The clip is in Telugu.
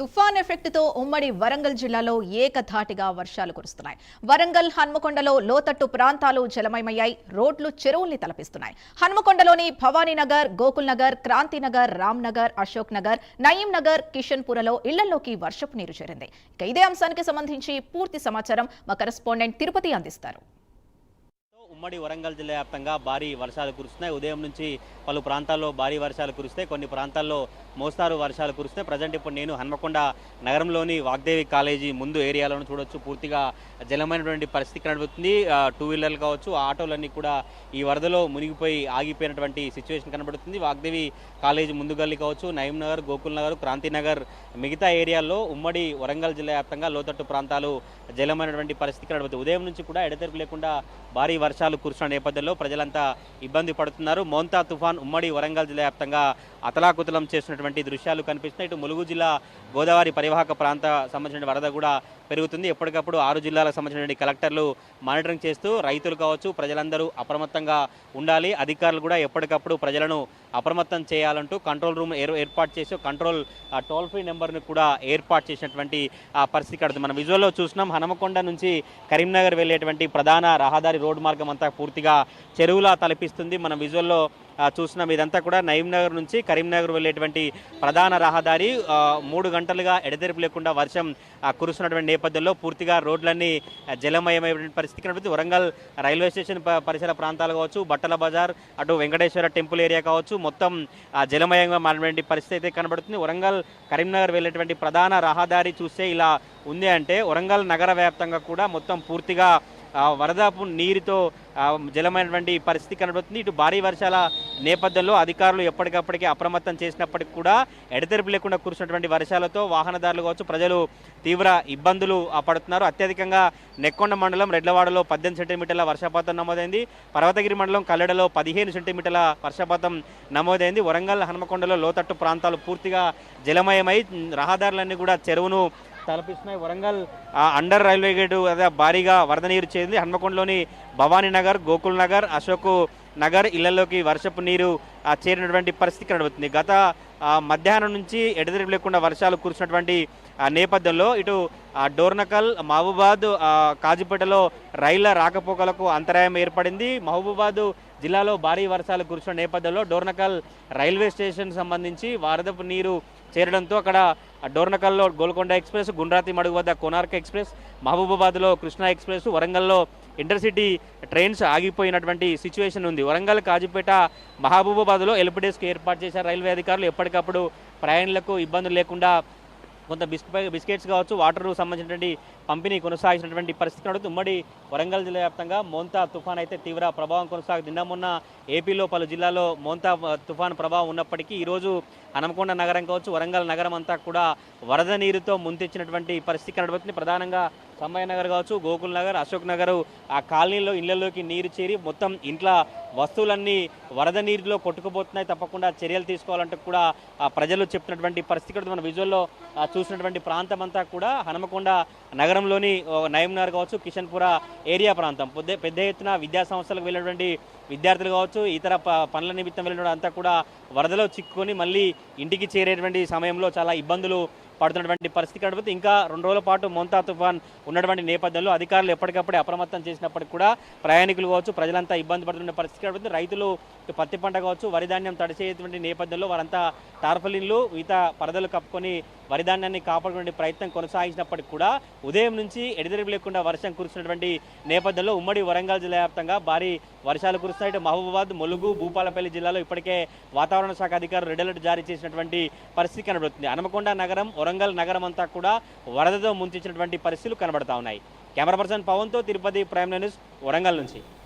తుఫాన్ ఎఫెక్ట్తో ఉమ్మడి వరంగల్ జిల్లాలో ఏకధాటిగా వర్షాలు కురుస్తున్నాయి. వరంగల్ హన్మకొండలో లోతట్టు ప్రాంతాలు జలమయమయ్యాయి. రోడ్లు చెరువుల్ని తలపిస్తున్నాయి. హన్మకొండలోని భవానీనగర్ గోకుల్ నగర్ క్రాంతినగర్ రామ్నగర్ అశోక్ నగర్ నయీం నగర్ కిషన్పురలో ఇళ్ళలోకి వర్షపు నీరు చేరింది. ఇక ఇదే అంశానికి సంబంధించి పూర్తి సమాచారం మా కరెస్పాండెంట్ తిరుపతి అందిస్తారు. ఉమ్మడి వరంగల్ జిల్లా వ్యాప్తంగా భారీ వర్షాలు కురుస్తున్నాయి. ఉదయం నుంచి పలు ప్రాంతాల్లో భారీ వర్షాలు కురుస్తాయి. కొన్ని ప్రాంతాల్లో మోస్తారు వర్షాలు కురుస్తాయి ప్రజెంట్ ఇప్పుడు నేను హన్మకొండ నగరంలోని వాగ్దేవి కాలేజీ ముందు ఏరియాలను చూడొచ్చు. పూర్తిగా జలమైనటువంటి పరిస్థితి కనబడుతుంది. టూ వీలర్లు కావచ్చు ఆటోలన్నీ కూడా ఈ వరదలో మునిగిపోయి ఆగిపోయినటువంటి సిచ్యువేషన్ కనబడుతుంది. వాగ్దేవి కాలేజీ ముందు గల్లి కావచ్చు నయీం నగర్ గోకుల్ నగర్ క్రాంతి నగర్ మిగతా ఏరియాల్లో ఉమ్మడి వరంగల్ జిల్లా వ్యాప్తంగా లోతట్టు ప్రాంతాలు జలమైనటువంటి పరిస్థితి కనబడుతుంది. ఉదయం నుంచి కూడా ఎడతెరుపు లేకుండా భారీ వర్షాలు కురుస్తున్న నేపథ్యంలో ప్రజలంతా ఇబ్బంది పడుతున్నారు. మోంతా తుఫాన్ ఉమ్మడి వరంగల్ జిల్లా వ్యాప్తంగా అతలాకుతలం చేస్తున్నటువంటి దృశ్యాలు కనిపిస్తున్నాయి. ఇటు ములుగు జిల్లా గోదావరి పరివాహక ప్రాంత సంబంధించిన వరద కూడా పెరుగుతుంది. ఎప్పటికప్పుడు ఆరు జిల్లాలకు సంబంధించినటువంటి కలెక్టర్లు మానిటరింగ్ చేస్తూ రైతులు కావచ్చు ప్రజలందరూ అప్రమత్తంగా ఉండాలి. అధికారులు కూడా ఎప్పటికప్పుడు ప్రజలను అప్రమత్తం చేయాలంటూ కంట్రోల్ రూమ్ ఏర్ ఏర్పాటు చేసి కంట్రోల్ టోల్ ఫ్రీ నెంబర్ను కూడా ఏర్పాటు చేసినటువంటి పరిస్థితి కడుతుంది మనం విజువల్లో చూసినాం హనుమకొండ నుంచి కరీంనగర్ వెళ్ళేటువంటి ప్రధాన రహదారి రోడ్డు మార్గం అంతా పూర్తిగా చెరువులా తలపిస్తుంది. మనం విజువల్లో ఆ, చూసినాం ఇదంతా కూడా నయీంనగర్ నుంచి కరీంనగర్ వెళ్ళేటువంటి ప్రధాన రహదారి. మూడు గంటలుగా ఎడతెరిపి లేకుండా వర్షం కురుస్తున్నటువంటి నేపథ్యంలో పూర్తిగా రోడ్లన్నీ జలమయమైనటువంటి పరిస్థితి కనబడుతుంది. వరంగల్ రైల్వే స్టేషన్ ప- పరిసర ప్రాంతాలు కావచ్చు బట్టల బజార్ అటు వెంకటేశ్వర టెంపుల్ ఏరియా కావచ్చు మొత్తం జలమయంగా మారినటువంటి పరిస్థితి అయితే కనబడుతుంది. వరంగల్ కరీంనగర్ వెళ్ళేటువంటి ప్రధాన రహదారి చూస్తే ఇలా ఉంది అంటే వరంగల్ నగర వ్యాప్తంగా కూడా మొత్తం పూర్తిగా వరదాపు నీరుతో జలమైనటువంటి పరిస్థితి కనబడుతుంది. ఇటు భారీ వర్షాల నేపథ్యంలో అధికారులు ఎప్పటికప్పటికి అప్రమత్తం చేసినప్పటికీ కూడా ఎడతెరిపి లేకుండా కురిసినటువంటి వర్షాలతో వాహనదారులు కావచ్చు ప్రజలు తీవ్ర ఇబ్బందులు పడుతున్నారు. అత్యధికంగా నెక్కొండ మండలం రెడ్లవాడలో పద్దెనిమిది సెంటీమీటర్ల వర్షపాతం నమోదైంది. పర్వతగిరి మండలం కల్లెడలో పదిహేను సెంటీమీటర్ల వర్షపాతం నమోదైంది. వరంగల్ హనుమకొండలో లోతట్టు ప్రాంతాలు పూర్తిగా జలమయమై రహదారులన్నీ కూడా చెరువును తలపిస్తున్నాయి వరంగల్ అండర్ రైల్వే గేటు అదే భారీగా వరద నీరు చేరింది. హన్మకొండలోని భవానీ నగర్ గోకుల్ నగర్ అశోక్ నగర్ ఇళ్ళలోకి వర్షపు నీరు చేరినటువంటి పరిస్థితి కనబడుతుంది. గత మధ్యాహ్నం నుంచి ఎడతెరిపి లేకుండా వర్షాలు కురిసినటువంటి నేపథ్యంలో ఇటు డోర్నకల్ మహబూబాద్ కాజీపేటలో రైళ్ళ రాకపోకలకు అంతరాయం ఏర్పడింది. మహబూబాద్ జిల్లాలో భారీ వర్షాలు కురిసిన నేపథ్యంలో డోర్నకల్ రైల్వే స్టేషన్ సంబంధించి వరదపు నీరు చేరడంతో అక్కడ డోర్నకల్లో గోల్కొండ ఎక్స్ప్రెస్ గుండ్రాతి మడుగు వద్ద కోనార్క్ ఎక్స్ప్రెస్ మహబూబాబాద్లో కృష్ణా ఎక్స్ప్రెస్ వరంగల్లో ఇంటర్సిటీ ట్రైన్స్ ఆగిపోయినటువంటి సిచ్యువేషన్ ఉంది. వరంగల్ కాజీపేట మహబూబాబాద్లో ఎల్పిడేస్కి ఏర్పాటు చేశారు రైల్వే అధికారులు. ఎప్పటికప్పుడు ప్రయాణికులకు ఇబ్బందులు లేకుండా కొంత బిస్కెట్ బిస్కెట్స్ కావచ్చు వాటర్ సంబంధించినటువంటి పంపిణీ కొనసాగించినటువంటి పరిస్థితి నడుతుంది ఉమ్మడి వరంగల్ జిల్లా వ్యాప్తంగా మోంతా తుఫాన్ అయితే తీవ్ర ప్రభావం కొనసాగుతుంది. నిన్న మొన్న ఏపీలో పలు జిల్లాల్లో మోంతా తుఫాన్ ప్రభావం ఉన్నప్పటికీ ఈరోజు హనమకొండ నగరం కావచ్చు వరంగల్ నగరం అంతా కూడా వరద నీరుతో ముంతెచ్చినటువంటి పరిస్థితి కనబడుతుంది. ప్రధానంగా సమ్మయ్య నగర్ కావచ్చు గోకుల్ నగర్ అశోక్ నగర్ ఆ కాలనీలో ఇళ్ళలోకి నీరు చేరి మొత్తం ఇంట్లో వస్తువులన్నీ వరద నీరులో కొట్టుకుపోతున్నాయి తప్పకుండా చర్యలు తీసుకోవాలంటే కూడా ఆ ప్రజలు చెప్తున్నటువంటి పరిస్థితి కూడా మన విజువల్లో చూసినటువంటి ప్రాంతం అంతా కూడా హనుమకొండ నగరంలోని నయంనగర్ కావచ్చు కిషన్పుర ఏరియా ప్రాంతం. పెద్ద పెద్ద ఎత్తున విద్యా సంస్థలకు వెళ్ళినటువంటి విద్యార్థులు కావచ్చు ఇతర ప- పనుల నిమిత్తం వెళ్ళిన అంతా కూడా వరదలో చిక్కుకొని మళ్ళీ ఇంటికి చేరేటువంటి సమయంలో చాలా ఇబ్బందులు పడుతున్నటువంటి పరిస్థితి కనబడుతుంది ఇంకా రెండు రోజుల పాటు మోంతా తుఫాన్ ఉన్నటువంటి నేపథ్యంలో అధికారులు ఎప్పటికప్పుడే అప్రమత్తం చేసినప్పటికీ కూడా ప్రయాణికులు కావచ్చు ప్రజలంతా ఇబ్బంది పడుతున్న పరిస్థితి కనబడుతుంది రైతులు పత్తి పంట కావచ్చు వరి ధాన్యం తడిచేటువంటి నేపథ్యంలో వారంతా టార్ఫలిన్లు మిగతా పరదలు కప్పుకొని వరిధాన్యాన్ని కాపాడుకునే ప్రయత్నం కొనసాగించినప్పటికీ కూడా ఉదయం నుంచి ఎడతెరిపి లేకుండా వర్షం కురుస్తున్నటువంటి నేపథ్యంలో ఉమ్మడి వరంగల్ జిల్లా వ్యాప్తంగా భారీ వర్షాలు కురుస్తున్నాయి. ఇటు మహబూబాబాద్ ములుగు భూపాలపల్లి జిల్లాలో ఇప్పటికే వాతావరణ శాఖ అధికారులు రెడ్ అలర్ట్ జారీ చేసినటువంటి పరిస్థితి కనబడుతుంది. హనుమకొండ నగరం వరంగల్ నగరం అంతా కూడా వరదతో ముంచినటువంటి పరిస్థితులు కనబడతా ఉన్నాయి. కెమెరా పర్సన్ పవన్తో తిరుపతి ప్రైమ్ న్యూస్ వరంగల్ నుంచి.